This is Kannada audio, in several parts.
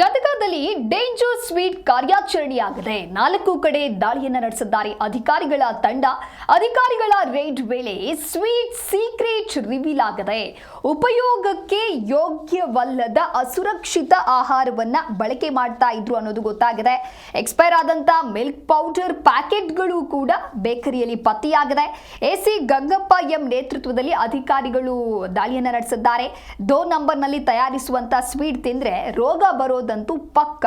ಗದಗದಲ್ಲಿ ಡೇಂಜರ್ ಸ್ವೀಟ್ ಕಾರ್ಯಾಚರಣೆಯಾಗಿದೆ. ನಾಲ್ಕು ಕಡೆ ದಾಳಿಯನ್ನು ನಡೆಸಿದ್ದಾರೆ. ಅಧಿಕಾರಿಗಳ ತಂಡ, ಅಧಿಕಾರಿಗಳ ರೇಡ್ ವೇಳೆ ಸ್ವೀಟ್ ಸೀಕ್ರೆಟ್ ರಿವೀಲ್ ಆಗಿದೆ. ಉಪಯೋಗಕ್ಕೆ ಯೋಗ್ಯವಲ್ಲದ ಅಸುರಕ್ಷಿತ ಆಹಾರವನ್ನ ಬಳಕೆ ಮಾಡ್ತಾ ಇದ್ರು ಅನ್ನೋದು ಗೊತ್ತಾಗಿದೆ. ಎಕ್ಸ್ಪೈರ್ ಆದಂತ ಮಿಲ್ಕ್ ಪೌಡರ್ ಪ್ಯಾಕೆಟ್ಗಳು ಕೂಡ ಬೇಕರಿಯಲ್ಲಿ ಪತ್ತೆಯಾಗಿದೆ. ಎಸಿ ಗಂಗಪ್ಪ ಎಂ ನೇತೃತ್ವದಲ್ಲಿ ಅಧಿಕಾರಿಗಳು ದಾಳಿಯನ್ನು ನಡೆಸಿದ್ದಾರೆ. ದೋ ನಂಬರ್ನಲ್ಲಿ ತಯಾರಿಸುವಂತ ಸ್ವೀಟ್ ತಿಂದ್ರೆ ರೋಗ ಬರೋದಂತೂ ಪಕ್ಕ.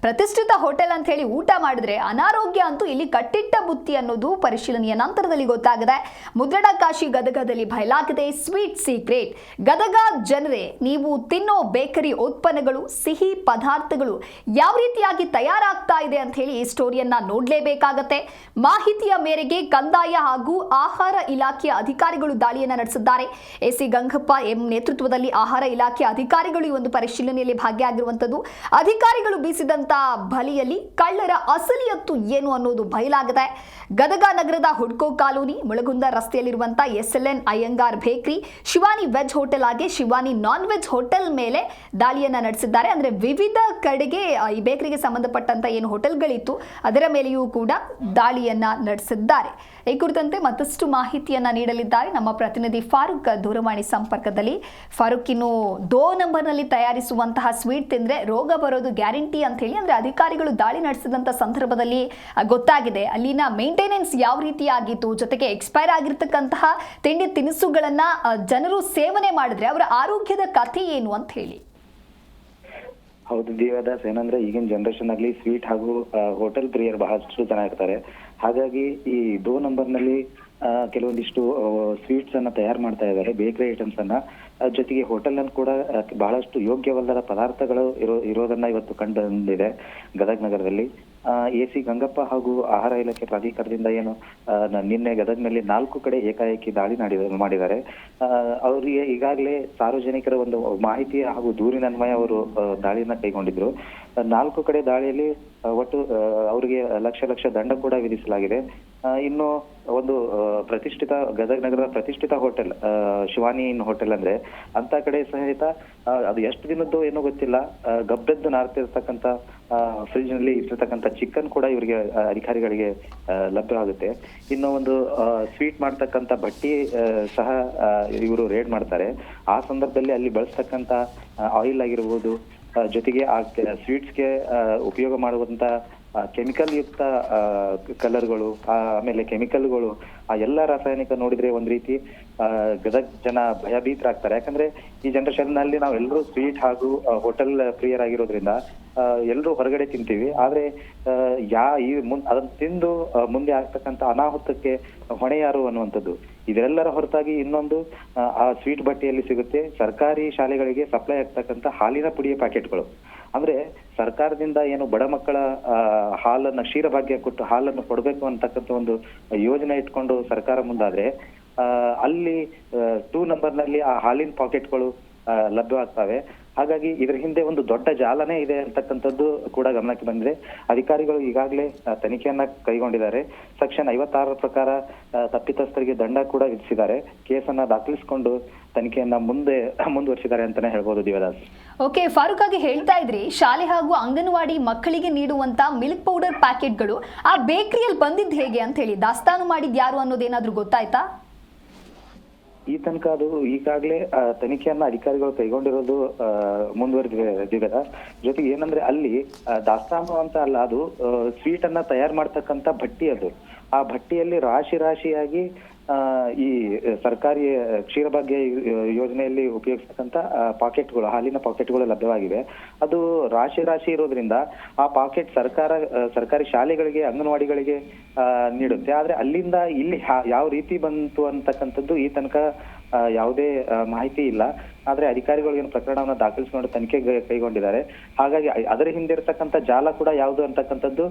ಪ್ರತಿಷ್ಠಿತ ಹೋಟೆಲ್ ಅಂತ ಹೇಳಿ ಊಟ ಮಾಡಿದ್ರೆ ಅನಾರೋಗ್ಯ ಅಂತೂ ಇಲ್ಲಿ ಕಟ್ಟಿಟ್ಟ ಬುತ್ತಿ ಅನ್ನೋದು ಪರಿಶೀಲನೆಯ ನಂತರದಲ್ಲಿ ಗೊತ್ತಾಗಿದೆ. ಮುದ್ರಣ ಕಾಶಿ ಗದಗದಲ್ಲಿ ಬಯಲಾಗಿದೆ ಸ್ವೀಟ್ ಸೀಕ್ರೆಟ್. ಗದಗ ಜನರೇ, ನೀವು ತಿನ್ನೋ ಬೇಕರಿ ಉತ್ಪನ್ನಗಳು, ಸಿಹಿ ಪದಾರ್ಥಗಳು ಯಾವ ರೀತಿಯಾಗಿ ತಯಾರಾಗ್ತಾ ಇದೆ ಅಂತ ಹೇಳಿ ಈ ಸ್ಟೋರಿಯನ್ನ ನೋಡಲೇಬೇಕಾಗತ್ತೆ. ಮಾಹಿತಿಯ ಮೇರೆಗೆ ಕಂದಾಯ ಹಾಗೂ ಆಹಾರ ಇಲಾಖೆಯ ಅಧಿಕಾರಿಗಳು ದಾಳಿಯನ್ನ ನಡೆಸಿದ್ದಾರೆ. ಎಸಿ ಗಂಗಪ್ಪ ಎಂ ನೇತೃತ್ವದಲ್ಲಿ ಆಹಾರ ಇಲಾಖೆ ಅಧಿಕಾರಿಗಳು ಈ ಒಂದು ಪರಿಶೀಲನೆಯಲ್ಲಿ ಭಾಗಿಯಾಗಿರುವಂತದ್ದು. ಅಧಿಕಾರಿಗಳು ಬೀಸಿದಂತ ಬಲಿಯಲ್ಲಿ ಕಳ್ಳರ ಅಸಲಿಯತ್ತು ಏನು ಅನ್ನೋದು ಬಯಲಾಗಿದೆ ಗದಗ ನಗರದ ಹುಡ್ಕೋ colony, Mulgund ರಸ್ತೆಯಲ್ಲಿರುವಂತಹ S L N Iyengar bakery Shivani veg hotel ಆಗಿ ಶಿವಾನಿ ನಾನ್ ವೆಜ್ ಹೋಟೆಲ್ ಮೇಲೆ ದಾಳಿಯನ್ನ ನಡೆಸಿದ್ದಾರೆ. ಅಂದ್ರೆ ವಿವಿಧ ಕಡೆಗೆ ಈ ಬೇಕರಿಗೆ ಸಂಬಂಧಪಟ್ಟಂತ ಏನು ಹೋಟೆಲ್ಗಳಿತ್ತು, ಅದರ ಮೇಲೆಯೂ ಕೂಡ ದಾಳಿಯನ್ನ ನಡೆಸಿದ್ದಾರೆ. ಈ ಕುರಿತಂತೆ ಮತ್ತಷ್ಟು ಮಾಹಿತಿಯನ್ನ ನೀಡಲಿದ್ದಾರೆ ನಮ್ಮ ಪ್ರತಿನಿಧಿ ಫಾರೂಕ್ ದೂರವಾಣಿ ಸಂಪರ್ಕದಲ್ಲಿ. ಫಾರೂಕ್, ಇನ್ನು ದೋ ನಂಬರ್ನಲ್ಲಿ ತಯಾರಿಸುವಂತಹ ಸ್ವೀಟ್ ತಿಂದ್ರೆ ರೋಗ ಬರೋದು ಗ್ಯಾರಂಟಿ ಅಂತ ಹೇಳಿ ಅಂದ್ರೆ ಅಧಿಕಾರಿಗಳು ದಾಳಿ ನಡೆಸಿದಂತ ಸಂದರ್ಭದಲ್ಲಿ ಗೊತ್ತಾಗಿದೆ. ಅಲ್ಲಿನ ಮೇಂಟೆನೆನ್ಸ್ ಯಾವ ರೀತಿ ಆಗಿತ್ತು ಜೊತೆಗೆ ಎಕ್ಸ್ಪೈರ್ ಆಗಿರ್ತಕ್ಕಂತಹ ತಿಂಡಿ ತಿನಿಸುಗಳನ್ನ ಜನರು ಸೇವನೆ ಮಾಡಿದ್ರೆ ಅವರ ಆರೋಗ್ಯದ ಕಥೆ ಏನು ಅಂತ ಹೇಳಿ. ಹೌದು ದೇವದಾಸ್ ಏನಂದ್ರೆ ಈಗಿನ ಜನರೇಷನ್ ಅಲ್ಲಿ ಸ್ವೀಟ್ ಹಾಗೂ ಹೋಟೆಲ್ ಪ್ರಿಯರ್ ಬಹಳಷ್ಟು ಜನ ಇರ್ತಾರೆ. ಹಾಗಾಗಿ ಈ ದೋ ನಂಬರ್ನಲ್ಲಿ ಆ, ಕೆಲವೊಂದಿಷ್ಟು ಸ್ವೀಟ್ಸ್ ಅನ್ನ ತಯಾರು ಮಾಡ್ತಾ ಇದ್ದಾರೆ ಬೇಕರಿ ಐಟಮ್ಸ್ ಅನ್ನ. ಜೊತೆಗೆ ಹೋಟೆಲ್ನಲ್ಲಿ ಕೂಡ ಬಹಳಷ್ಟು ಯೋಗ್ಯವಲ್ಲದ ಪದಾರ್ಥಗಳು ಇರೋ, ಇರೋದನ್ನ ಇವತ್ತು ಕಂಡು ಬಂದಿದೆ ಗದಗ್ ನಗರದಲ್ಲಿ. ಎ ಸಿ ಗಂಗಪ್ಪ ಹಾಗೂ ಆಹಾರ ಇಲಾಖೆ ಪ್ರಾಧಿಕಾರದಿಂದ ಏನು ನಿನ್ನೆ ಗದಗ್ನಲ್ಲಿ ನಾಲ್ಕು ಕಡೆ ಏಕಾಏಕಿ ದಾಳಿ ಮಾಡಿದ ಮಾಡಿದ್ದಾರೆ. ಅವರಿಗೆ ಈಗಾಗಲೇ ಸಾರ್ವಜನಿಕರ ಒಂದು ಮಾಹಿತಿ ಹಾಗೂ ದೂರಿನನ್ವಯ ಅವರು ಆ, ದಾಳಿಯನ್ನ ಕೈಗೊಂಡಿದ್ರು. ನಾಲ್ಕು ಕಡೆ ದಾಳಿಯಲ್ಲಿ ಒಟ್ಟು ಅವರಿಗೆ ಲಕ್ಷ ಲಕ್ಷ ದಂಡ ಕೂಡ ವಿಧಿಸಲಾಗಿದೆ. ಇನ್ನು ಒಂದು ಪ್ರತಿಷ್ಠಿತ ಗದಗ ನಗರದ ಪ್ರತಿಷ್ಠಿತ ಹೋಟೆಲ್ ಶಿವಾನಿ ಇನ್ ಹೋಟೆಲ್ ಅಂದ್ರೆ ಅಂತ ಕಡೆ ಸಹಿತ ಅದು ಎಷ್ಟು ದಿನದ್ದು ಏನೋ ಗೊತ್ತಿಲ್ಲ. ಗಬ್ಬೆದ್ದು ನಾರ್ತಿರ್ತಕ್ಕಂಥ ಫ್ರಿಜ್ನಲ್ಲಿ ಇಟ್ಟಿರ್ತಕ್ಕಂಥ ಚಿಕನ್ ಕೂಡ ಇವರಿಗೆ ಅಧಿಕಾರಿಗಳಿಗೆ ಲಭ್ಯ ಆಗುತ್ತೆ. ಇನ್ನು ಒಂದು ಸ್ವೀಟ್ ಮಾಡ್ತಕ್ಕಂಥ ಬಟ್ಟಿ ಸಹ ಇವರು ರೇಡ್ ಮಾಡ್ತಾರೆ. ಆ ಸಂದರ್ಭದಲ್ಲಿ ಅಲ್ಲಿ ಬಳಸ್ತಕ್ಕಂಥ ಆಯಿಲ್ ಆಗಿರ್ಬೋದು ಜೊತೆಗೆ ಆ ಸ್ವೀಟ್ಸ್ಗೆ ಉಪಯೋಗ ಮಾಡುವಂತ ಕೆಮಿಕಲ್ ಯುಕ್ತ ಕಲರ್ಗಳು ಆಮೇಲೆ ಕೆಮಿಕಲ್ಗಳು ಆ ಎಲ್ಲ ರಾಸಾಯನಿಕ ನೋಡಿದ್ರೆ ಒಂದ್ ರೀತಿ ಗದಗ ಜನ ಭಯಭೀತರಾಗ್ತಾರೆ. ಯಾಕಂದ್ರೆ ಈ ಜನರೇಷನ್ನಲ್ಲಿ ನಾವು ಎಲ್ಲರೂ ಸ್ವೀಟ್ ಹಾಗೂ ಹೋಟೆಲ್ ಪ್ರಿಯರಾಗಿರೋದ್ರಿಂದ ಎಲ್ಲರೂ ಹೊರಗಡೆ ತಿಂತೀವಿ. ಆದ್ರೆ ಯಾ, ಈ ಮುನ್ ಅದನ್ನ ತಿಂದು ಮುಂದೆ ಆಗ್ತಕ್ಕಂತ ಅನಾಹುತಕ್ಕೆ ಹೊಣೆ ಯಾರು ಅನ್ನುವಂಥದ್ದು. ಇದೆಲ್ಲರ ಹೊರತಾಗಿ ಇನ್ನೊಂದು, ಆ ಸ್ವೀಟ್ ಬಟ್ಟೆಯಲ್ಲಿ ಸಿಗುತ್ತೆ ಸರ್ಕಾರಿ ಶಾಲೆಗಳಿಗೆ ಸಪ್ಲೈ ಆಗ್ತಕ್ಕಂತ ಹಾಲಿನ ಪುಡಿಯ ಪ್ಯಾಕೆಟ್ಗಳು ಅಂದ್ರೆ ಸರ್ಕಾರದಿಂದ ಏನು ಬಡ ಮಕ್ಕಳ ಹಾಲನ್ನ, ಕ್ಷೀರಭಾಗ್ಯ ಕೊಟ್ಟು ಹಾಲನ್ನು ಕೊಡಬೇಕು ಅಂತಕ್ಕಂಥ ಒಂದು ಯೋಜನೆ ಇಟ್ಕೊಂಡು ಸರ್ಕಾರ ಮುಂದಾದ್ರೆ ಅಲ್ಲಿ ಟೂ ನಂಬರ್ನಲ್ಲಿ ಆ ಹಾಲಿನ ಪಾಕೆಟ್ಗಳು ಲಭ್ಯ ಆಗ್ತವೆ ಹಾಗಾಗಿ ಇದರ ಹಿಂದೆ ಒಂದು ದೊಡ್ಡ ಜಾಲನೇ ಇದೆ ಅಂತಕ್ಕಂಥದ್ದು ಕೂಡ ಗಮನಕ್ಕೆ ಬಂದಿದೆ. ಅಧಿಕಾರಿಗಳು ಈಗಾಗಲೇ ತನಿಖೆಯನ್ನ ಕೈಗೊಂಡಿದ್ದಾರೆ. ಸೆಕ್ಷನ್ ಐವತ್ತಾರರ ಪ್ರಕಾರ ತಪ್ಪಿತಸ್ಥರಿಗೆ ದಂಡ ಕೂಡ ವಿಧಿಸಿದ್ದಾರೆ. ಕೇಸನ್ನ ದಾಖಲಿಸಿಕೊಂಡು ತನಿಖೆಯನ್ನ ಮುಂದೆ, ಮುಂದುವರಿಸಿದ್ದಾರೆ ಅಂತಾನೆ ಹೇಳ್ಬೋದು ದಿವದಾಸ್ ಓಕೆ, ಫಾರೂಕ್ ಆಗಿ ಹೇಳ್ತಾ ಇದ್ರಿ, ಶಾಲೆ ಹಾಗೂ ಅಂಗನವಾಡಿ ಮಕ್ಕಳಿಗೆ ನೀಡುವಂತ ಮಿಲ್ಕ್ ಪೌಡರ್ ಪ್ಯಾಕೆಟ್ಗಳು ಆ ಬೇಕರಿಯಲ್ಲಿ ಬಂದಿದ್ದು ಹೇಗೆ ಅಂತ ಹೇಳಿ ದಾಸ್ತಾನು ಮಾಡಿದ್ ಯಾರು ಅನ್ನೋದೇನಾದ್ರೂ ಗೊತ್ತಾಯ್ತಾ? ಈ ತನಕ ಅದು ಈಗಾಗಲೇ ತನಿಖೆಯನ್ನ ಅಧಿಕಾರಿಗಳು ಕೈಗೊಂಡಿರೋದು ಮುಂದುವರೆದಿದೆ. ಜೊತೆಗೆ ಏನಂದ್ರೆ ಅಲ್ಲಿ ದಾಸ್ತಾನು ಅಂತ ಅಲ್ಲ, ಅದು ಸ್ವೀಟ್ ಅನ್ನ ತಯಾರು ಮಾಡ್ತಕ್ಕಂತ ಭಟ್ಟಿ ಅದು. ಆ ಭಟ್ಟಿಯಲ್ಲಿ ರಾಶಿ ರಾಶಿಯಾಗಿ ಈ ಸರ್ಕಾರಿ ಕ್ಷೀರಭಾಗ್ಯ ಯೋಜನೆಯಲ್ಲಿ ಉಪಯೋಗಿಸ್ತಕ್ಕಂಥ ಪಾಕೆಟ್ಗಳು, ಹಾಲಿನ ಪಾಕೆಟ್ಗಳು ಲಭ್ಯವಾಗಿವೆ. ಅದು ರಾಶಿ ರಾಶಿ ಇರೋದ್ರಿಂದ ಆ ಪಾಕೆಟ್ ಸರ್ಕಾರ ಸರ್ಕಾರಿ ಶಾಲೆಗಳಿಗೆ, ಅಂಗನವಾಡಿಗಳಿಗೆ ನೀಡುತ್ತೆ. ಆದ್ರೆ ಅಲ್ಲಿಂದ ಇಲ್ಲಿ ಯಾವ ರೀತಿ ಬಂತು ಅಂತಕ್ಕಂಥದ್ದು ಈ ತನಕ ಯಾವುದೇ ಮಾಹಿತಿ ಇಲ್ಲ. ಆದ್ರೆ ಅಧಿಕಾರಿಗಳು ಏನು ಪ್ರಕರಣವನ್ನು ದಾಖಲಿಸಿಕೊಂಡು ತನಿಖೆ ಕೈಗೊಂಡಿದ್ದಾರೆ. ಹಾಗಾಗಿ ಅದರ ಹಿಂದೆ ಇರತಕ್ಕಂತ ಜಾಲ ಕೂಡ ಯಾವುದು ಅಂತಕ್ಕಂಥದ್ದು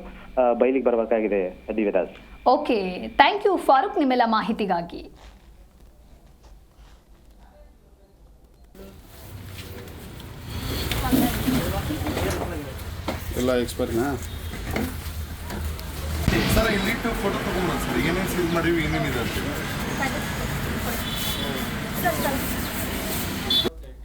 ಬಯಲಿಗೆ ಬರಬೇಕಾಗಿದೆ Divyaraj okay. Thank you Farooq ನಿಮ್ಮೆಲ್ಲ ಮಾಹಿತಿಗಾಗಿ. ಎಲ್ಲ ಎಕ್ಸ್ಪರ್ಟ್ನಾ ಸರ್ ಇಲ್ಲಿಟ್ಟು ಫೋಟೋ ತಗೊಂಡ್ಬಂದು ಸರ್ ಏನೇನು ಸೀಲ್ ಮಾಡಿವಿ ಏನೇನಿದೆ ಅಂತ ಸರ್ ಸ್ವಲ್ಪ